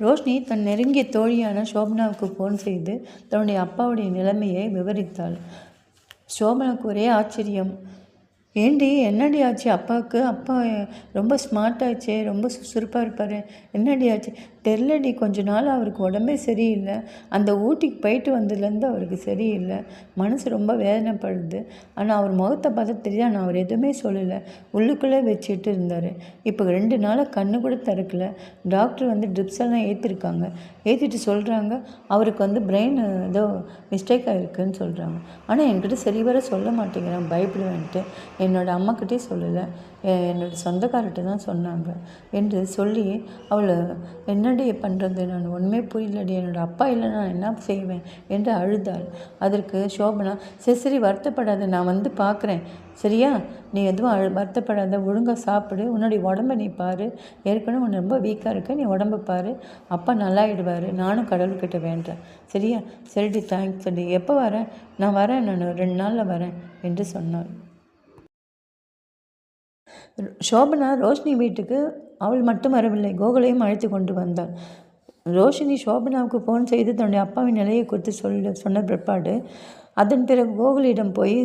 ரோஷினி தன் நெருங்கிய தோழியான சோபனாவுக்கு ஃபோன் செய்து தன்னுடைய அப்பாவுடைய நிலைமையை விவரித்தாள். சோபனாவுக்கு ஒரே ஆச்சரியம். ஏண்டி என்னடி ஆச்சு? அப்பாவுக்கு அப்பா ரொம்ப ஸ்மார்ட் ஆச்சு ரொம்ப சுறுசுறுப்பாக இருப்பார். என்னடி ஆச்சு? தெரிலடி கொஞ்ச நாள் அவருக்கு உடம்பே சரியில்லை. அந்த ஊட்டிக்கு போயிட்டு வந்ததுலேருந்து அவருக்கு சரியில்லை. மனசு ரொம்ப வேதனைப்படுது. ஆனால் அவர் முகத்தை பார்த்தா தெரியாது ஆனால் அவர் எதுவுமே சொல்லலை. உள்ளுக்குள்ளே வச்சுட்டு இருந்தார். இப்போ ரெண்டு நாளாக கண்ணு கூட திறக்கல. டாக்டர் வந்து ட்ரிப்ஸ் எல்லாம் ஏற்றிருக்காங்க ஏற்றிட்டு சொல்கிறாங்க அவருக்கு வந்து பிரெயின் ஏதோ மிஸ்டேக் ஆகிருக்குன்னு சொல்கிறாங்க ஆனால் என்கிட்ட சரி வர சொல்ல மாட்டேங்கிறான் பயப்படுவேன்ட்டு. என்னோடய அம்மாக்கிட்டே சொல்லலை. என்னோடய சொந்தக்கார்கிட்ட தான் சொன்னாங்க. என்று சொல்லி அவளை என்ன என்னடி பண்ணுறது நான் ஒன்றுமே புரியலடி. என்னோடய அப்பா இல்லை நான் என்ன செய்வேன்? என்று அழுதாள். அதற்கு சோபனா சரி சரி வருத்தப்படாத நான் வந்து பார்க்குறேன் சரியா? நீ எதுவும் அழு வருத்தப்படாத ஒழுங்காக சாப்பிடு. உன்னுடைய உடம்ப நீ பாரு. ஏற்கனவே உன்னை ரொம்ப வீக்காக இருக்க. நீ உடம்ப பாரு. அப்பா நல்லாயிடுவார். நானும் கடவுள்கிட்ட வேண்டேன் சரியா? சரிடி தேங்க்ஸ் சொல்லி எப்போ வரேன் நான் வரேன் நான் ரெண்டு நாளில் வரேன் என்று சொன்னாள். சோபனா ரோஷினி வீட்டுக்கு அவள் மட்டும் வரவில்லை. கோகுலையும் அழைத்து கொண்டு வந்தாள். ரோஷினி சோபனாவுக்கு ஃபோன் செய்து தன்னுடைய அப்பாவின் நிலையை குறித்து சொல்ல சொன்ன பிற்பாடு அதன் பிறகு கோகுலிடம் போய்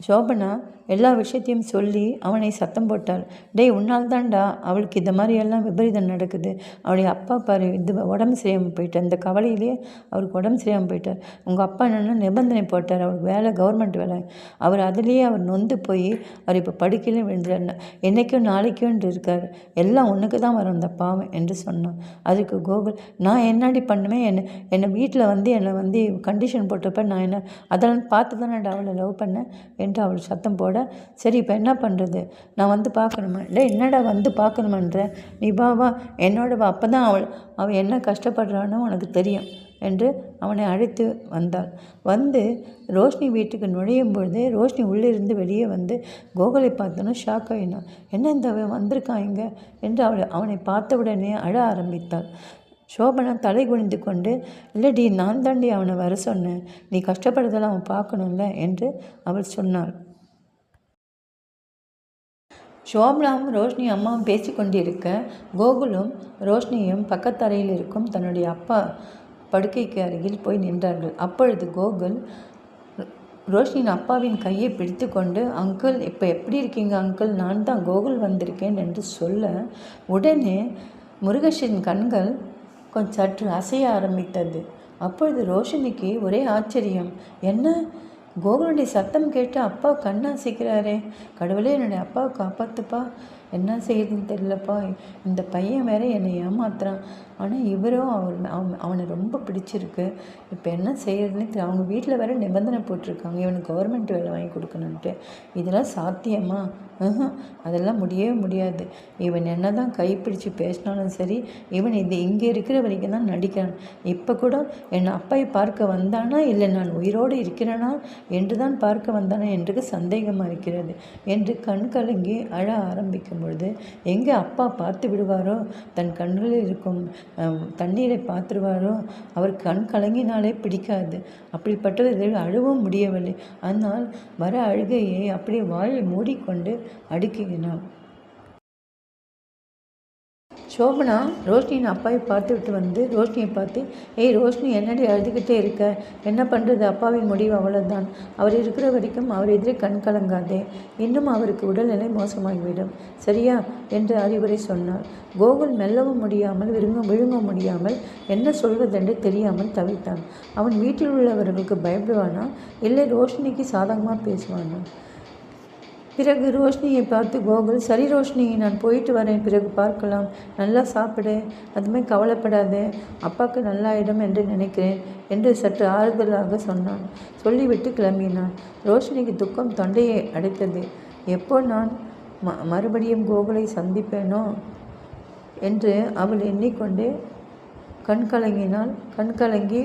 சோபனா எல்லா விஷயத்தையும் சொல்லி அவனை சத்தம் போட்டாள். டேய் உன்னால் தான்டா அவளுக்கு இந்த மாதிரியெல்லாம் விபரீதம் நடக்குது. அவளுடைய அப்பா பாரு இது உடம்பு சரியாமல் போயிட்டார். இந்த கவலையிலேயே அவருக்கு உடம்பு சரியாமல் போயிட்டார். உங்கள் அப்பா என்னென்னா நிபந்தனை போட்டார். அவருக்கு வேலை கவர்மெண்ட் வேலை. அவர் அதுலேயே அவர் நொந்து போய் அவர் இப்போ படுக்கையிலும் விழுந்துட்டார். என்றைக்கும் நாளைக்கும் இருக்கார். எல்லாம் ஒன்றுக்கு தான் வரும் அந்த பாவம் என்று சொன்னான். அதுக்கு கோகுல் நான் என்னடி பண்ணுவேன்? என்னை என்னை வீட்டில் வந்து என்னை வந்து கண்டிஷன் போட்டப்ப நான் என்ன அதெல்லாம் பார்த்து தானே அவளை லவ் பண்ணேன்? என்று அவள் சத்தம் போட சரி இப்போ என்ன பண்ணுறது நான் வந்து பார்க்கணுமா? இல்லை என்னடா வந்து பார்க்கணுமன்ற? நீ பாவா என்னோட வா. அப்போ தான் அவள் அவள் என்ன கஷ்டப்படுறான்னு உனக்கு தெரியும் என்று அவனை அழைத்து வந்தாள். வந்து ரோஷினி வீட்டுக்கு நுழையும் பொழுதே ரோஷினி உள்ளிருந்து வெளியே வந்து கோகுலை பார்த்தோன்னா ஷாக் ஆகினான் என்ன இந்த வந்திருக்கான் இங்கே? என்று அவளை அவனை பார்த்தவுடனே அழ ஆரம்பித்தாள். சோபனா தலை குனிந்து கொண்டு இல்லடி நான் தாண்டி அவனை வர சொன்னேன். நீ கஷ்டப்படுறதெல்லாம் அவன் பார்க்கணும்ல? என்று அவள் சொன்னாள். ஷோபனாவும் ரோஷினி அம்மாவும் பேசி கொண்டிருக்க கோகுலும் ரோஷினியும் பக்கத்தரையில் இருக்கும் தன்னுடைய அப்பா படுக்கைக்கு அருகில் போய் நின்றார்கள். அப்பொழுது கோகுல் ரோஷினியின் அப்பாவின் கையை பிடித்து கொண்டு அங்கிள் இப்போ எப்படி இருக்கீங்க அங்கிள்? நான் தான் கோகுல் வந்திருக்கேன் என்று சொல்ல உடனே முருகேஷின் கண்கள் கொஞ்சம் சற்று அசைய ஆரம்பித்தது. அப்பொழுது ரோஷினிக்கு ஒரே ஆச்சரியம் என்ன? கோகுலுடைய சத்தம் கேட்டு அப்பா கண்ணாசிக்கிறாரே. கடவுளே என்னுடைய அப்பாவை காப்பாற்றுப்பா என்ன செய்யுதுன்னு தெரியலப்பா. இந்த பையன் வேற என்னை ஏமாத்துறான். ஆனால் இவரும் அவர் அவன் அவனை ரொம்ப பிடிச்சிருக்கு. இப்போ என்ன செய்யறதுன்னு அவங்க வீட்டில் வேற நிபந்தனை போட்டிருக்காங்க. இவனுக்கு கவர்மெண்ட் வேலை வாங்கி கொடுக்கணுன்ட்டு இதெல்லாம் சாத்தியமா? அதெல்லாம் முடியவே முடியாது. இவன் என்ன தான் கைப்பிடிச்சு பேசினாலும் சரி இவன் இது இங்கே இருக்கிற வரைக்கும் தான் நடிக்கிறான். இப்போ கூட என் அப்பாயை பார்க்க வந்தானா? இல்லை நான் உயிரோடு இருக்கிறேனா? என்று தான் பார்க்க வந்தானா என்று சந்தேகமாக இருக்கிறது. என்று கண் கலங்கி அழ ஆரம்பிக்கும் பொழுது எங்கே அப்பா பார்த்து விடுவாரோ? தன் கண்களில் இருக்கும் தண்ணீரை பார்த்துருவாரோ அவர் கண் கலங்கினாலே பிடிக்காது. அப்படிப்பட்டவர்கள் அழவும் முடியவில்லை. ஆனால் வர அழுகையை அப்படியே வாயை மூடிக்கொண்டு அடுக்குகிறான். சோபனா ரோஷினியின் அப்பாவை பார்த்துவிட்டு வந்து ரோஷினியை பார்த்து ஏய் ரோஷினி என்னடி அழுதுகிட்டே இருக்க? என்ன பண்ணுறது அப்பாவின் முடிவு அவ்வளோதான் அவர் இருக்கிற வரைக்கும் அவர் எதிரே கண் கலங்காதே. இன்னும் அவருக்கு உடல்நிலை மோசமாகிவிடும் சரியா? என்று அறிவுரை சொன்னார். கோகுல் மெல்லவும் முடியாமல் விருங்க விழுங்க முடியாமல் என்ன சொல்வதென்று தெரியாமல் தவித்தான். அவன் வீட்டில் உள்ளவர்களுக்கு பயப்படுவானா? இல்லை ரோஷினிக்கு சாதகமாக பேசுவானா? பிறகு ரோஷினியை பார்த்து கோகுல் சரி ரோஷினி நான் போயிட்டு வரேன். பிறகு பார்க்கலாம். நல்லா சாப்பிடு. அதுமே கவலைப்படாதே. அப்பாவுக்கு நல்லாயிடும் என்று நினைக்கிறேன் என்று சற்று ஆறுதலாக சொன்னான். சொல்லிவிட்டு கிளம்பினான். ரோஷினிக்கு துக்கம் தொண்டையை அடைத்தது. எப்போ நான் ம மறுபடியும் கோகுலை சந்திப்பேனோ என்று அவள் எண்ணிக்கொண்டே கண் கண்கலங்கி கண் கலங்கி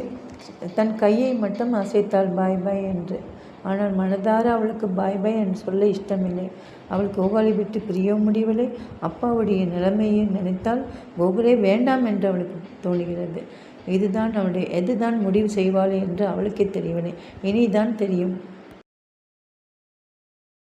தன் கையை மட்டும் அசைத்தாள் பாய் பாய் என்று. ஆனால் மனதார அவளுக்கு பாய் பாய் என்று சொல்ல இஷ்டமில்லை. அவள் கோகுலை விட்டு பிரியவும் முடியவில்லை. அப்பாவுடைய நிலைமையை நினைத்தால் கோகுலே வேண்டாம் என்று அவளுக்கு தோணுகிறது இதுதான் அவளுடைய எதுதான் முடிவு செய்வாள் என்று அவளுக்கே தெரியவில்லை. இனிதான் தெரியும்.